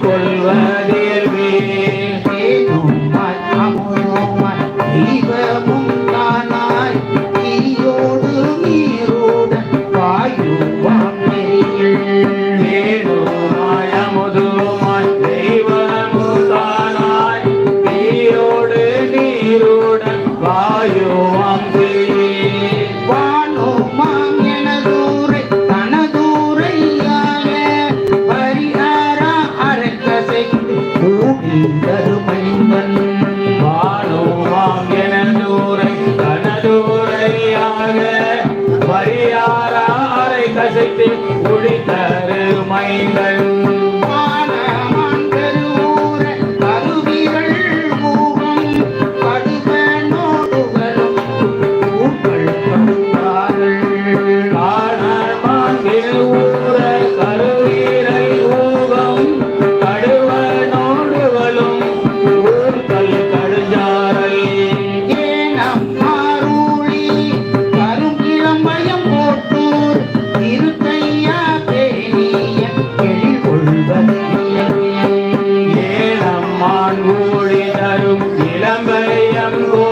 கொள்வதேர்வே கூடி தருமைந்தன் வாழுமாம் எனதூரை தனதூரையாக வரியாரை கசைத்து குடித்தரு மைந்தன் Durango.